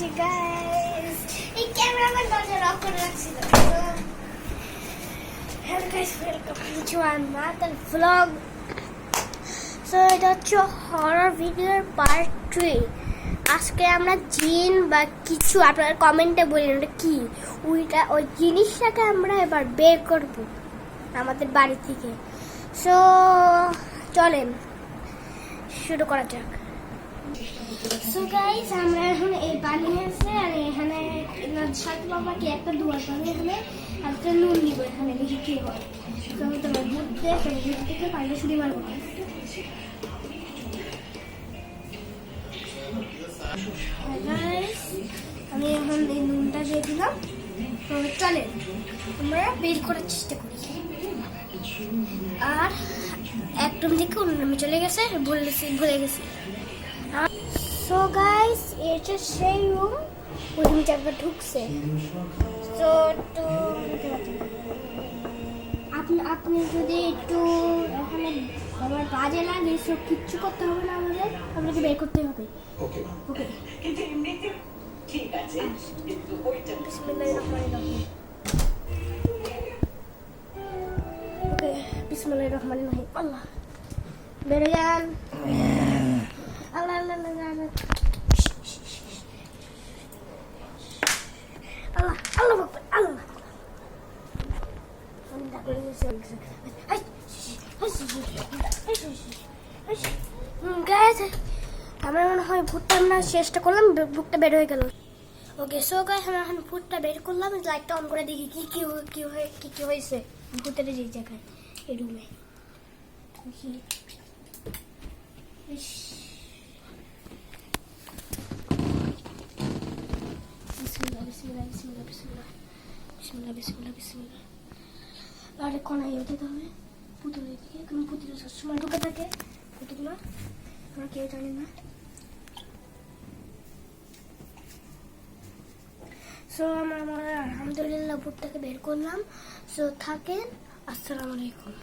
Guys এই cameraman দরজা lock করে রাখছিল hello guys welcome to so এটা হচ্ছে হরর ভিডিওর পার্ট থ্রি আজকে আমরা জিন বা কিছু আপনার কমেন্টে বলেন ওটা কি? ওইটা, ওই জিনিসটাকে আমরা এবার বের করব আমাদের বাড়ি থেকে। সো চলেন, শুরু করা যাক। সো গাইস আমরা এই বানিয়েছে আর এখানে সাথে বাবাকে একটা দুয়ার পানি এখানে একটা নুন নিব এখানে দেখি কি হয়। তো আমি তোমার বুট দিয়ে থেকে পানিটা শুরু মারবো। আমি এখন এই নুনটা দিয়ে দিলাম। তো চলে আমরা বের করার চেষ্টা করি। আর একদম থেকে অন্য চলে গেছে বলেছি ভুলে গেছি। সো গাইস এটা সেই রুম রুমটা একবার ঢুকছে তো তো আপনি আপনি যদি একটু ওখানে আমার বাজে লাগে সব কিচ্ছু করতে হবে না আমাদের। আপনাকে বের করতে হবে। ওকে ওকে কিন্তু এমনিতে ঠিক আছে। কিন্তু ওইটা বিসমিল্লাহির রহমানির রহিম। ওকে বিসমিল্লাহির রহমানির রহিম। আল্লাহ। বেড়ে যান। আমি গেছি। Hi, hi, hi, hi, hi. Hmm, guys, আমরা মনে হয় ভুট্টা আমরা চেষ্টা করলাম ভুট্টা বের হয়ে গেল ওকে সো গাইস আমরা এখন ভুট্টা বের করলাম লাইটটা অন করে দেখি কি কি কি হয়ে কি কি হয়েছে ভুট্টার যে জায়গায় এই রুমে বিসমিল্লাহ বিসমিল্লাহ বিসমিল্লাহ। আর হবে পুতুল সবসময় ঢুকে থাকে। পুতুলগুলো আমরা কেউ জানি না। সো আমরা আলহামদুলিল্লাহ ভুট্টাকে বের করলাম। সো থাকেন, আসসালামু আলাইকুম।